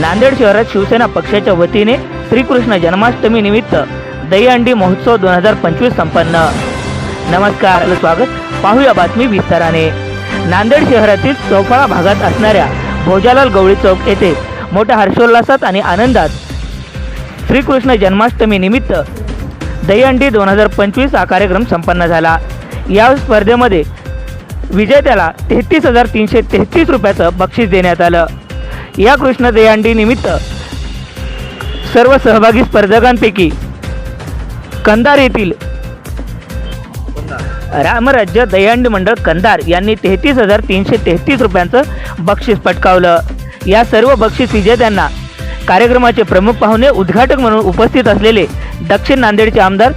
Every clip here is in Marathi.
नांदेड शहरात शिवसेना पक्षाच्या वतीने श्रीकृष्ण जन्माष्टमी निमित्त दहीहंडी महोत्सव दोन हजार पंचवीस संपन्न. नमस्कार आपलं स्वागत. पाहूया बातमी विस्ताराने. नांदेड शहरातील चौफाळा भागात असणाऱ्या भोजालाल गवळी चौक येथे मोठ्या हर्षोल्लासात आणि आनंदात श्रीकृष्ण जन्माष्टमी निमित्त दहीहंडी दोन हजार पंचवीस हा कार्यक्रम संपन्न झाला. या स्पर्धेमध्ये विजेत्याला तेहतीस हजार तीनशे तेहतीस रुपयाचं बक्षीस देण्यात आलं. या कृष्ण निमित्त सर्व सहभागी स्पर्धकांपैकी कंधार येथील रामराज्य दयांडी मंडळ कंधार यांनी तेहतीस हजार तीनशे तेहतीस रुपयांचं बक्षीस पटकावलं. या सर्व बक्षीस विजेत्यांना कार्यक्रमाचे प्रमुख पाहुणे उद्घाटक म्हणून उपस्थित असलेले दक्षिण नांदेडचे आमदार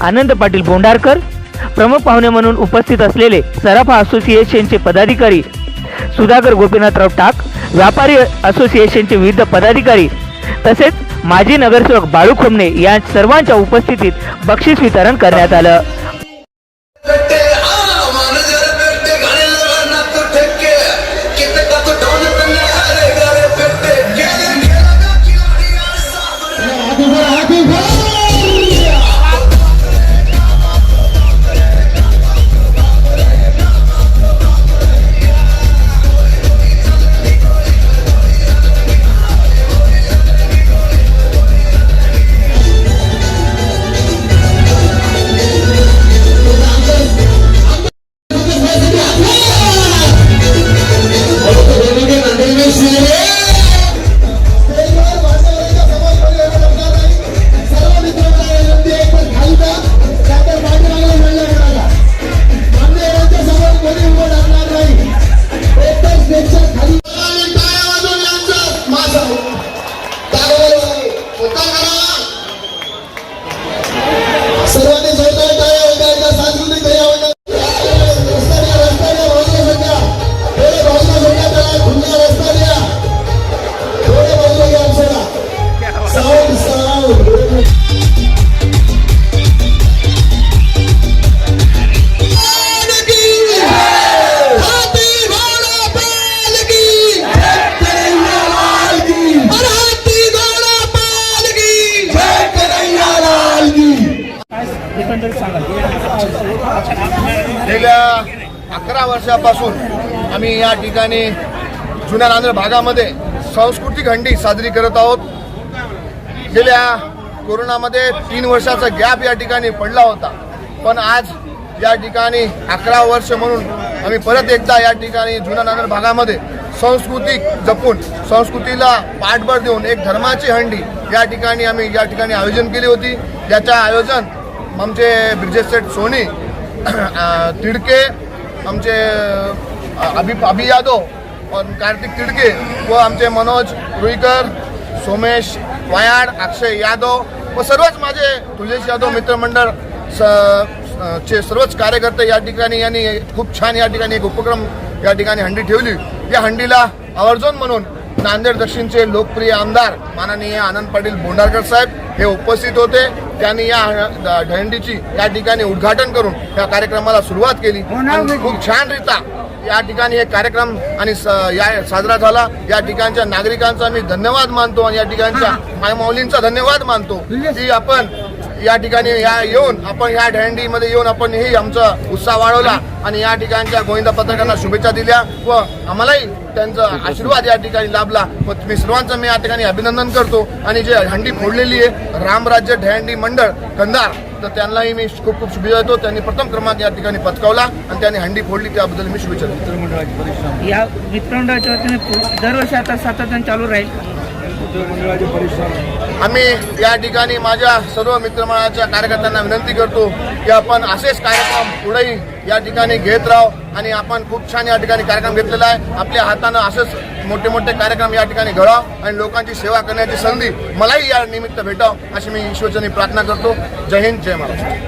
आनंद पाटील बोंडारकर प्रमुख पाहुणे म्हणून उपस्थित असलेले सराफा असोसिएशनचे पदाधिकारी सुधाकर गोपीनाथराव टाक व्यापारी असोसिएशनचे विविध पदाधिकारी तसेच माजी नगरसेवक बाळू खोमणे या सर्वांच्या उपस्थितीत बक्षीस वितरण करण्यात आलं. गेल्या अकरा वर्षापासून आम्ही या ठिकाणी जुन्या नांदेड भागामध्ये सांस्कृतिक हंडी साजरी करत आहोत. गेल्या कोरोनामध्ये तीन वर्षाचा गॅप या ठिकाणी पडला होता. पण आज या ठिकाणी अकरा वर्ष म्हणून आम्ही परत एकदा या ठिकाणी जुन्या नांदेड भागामध्ये संस्कृती जपून संस्कृतीला पाठबळ देऊन एक धर्माची हंडी या ठिकाणी आम्ही या ठिकाणी आयोजन केली होती. ज्याचं आयोजन आमचे ब्रिजेश सेठ सोनी तिडके आमचे अभी अभि अभि यादव कार्तिक तिडके व आमचे मनोज रुईकर सोमेश वायाड अक्षय यादव व सर्वच माझे तुळेश यादव मित्रमंडळ स चे सर्वच कार्यकर्ते या ठिकाणी यांनी खूप छान या ठिकाणी एक उपक्रम या ठिकाणी हंडी ठेवली. या हंडीला आवर्जून म्हणून नांदेड दक्षिणचे लोकप्रिय आमदार माननीय आनंद पाटील बोंडारकर साहेब हे उपस्थित होते. त्यांनी या ह- दहीहंडीची या ठिकाणी उद्घाटन करून या कार्यक्रमाला सुरुवात केली. आणि खूप छानरित्या या ठिकाणी एक कार्यक्रम आणि या साजरा झाला. या ठिकाणच्या नागरिकांचा मी धन्यवाद मानतो आणि या ठिकाणच्या मायमाऊलींचा धन्यवाद मानतो की आपण या ठिकाणी या येऊन आपण या दहीहंडीमध्ये येऊन आपण ही आमचा उत्साह वाढवला आणि या ठिकाणच्या गोविंदा पत्रकारांना शुभेच्छा दिल्या व आम्हालाही त्यांचा आशीर्वाद या ठिकाणी लाभला. व मी सर्वांचं मी या ठिकाणी अभिनंदन करतो. आणि जे हंडी फोडलेली आहे रामराज्य दहीहंडी मंडळ कंधार तर त्यांनाही मी खूप खूप शुभेच्छा देतो. त्यांनी प्रथम क्रमांक या ठिकाणी पथकावला आणि त्यांनी हंडी फोडली त्याबद्दल मी शुभेच्छा देतो. या मित्रमंडळाच्या वतीने दरवर्षी आता सातत्याने चालू राहील. आम्ही या ठिकाणी माझ्या सर्व मित्रमंडळाच्या कार्यकर्त्यांना विनंती करतो की आपण असेच कार्यक्रम पुढेही या ठिकाणी घेत राहू आणि आपण खूप छान या ठिकाणी कार्यक्रम घेतलेला आहे. आपल्या हातानं असेच मोठे मोठे कार्यक्रम या ठिकाणी घडाव आणि लोकांची सेवा करण्याची संधी मलाही या निमित्त भेटाव अशी मी ईश्वरचनी प्रार्थना करतो. जय हिंद जय महाराष्ट्र.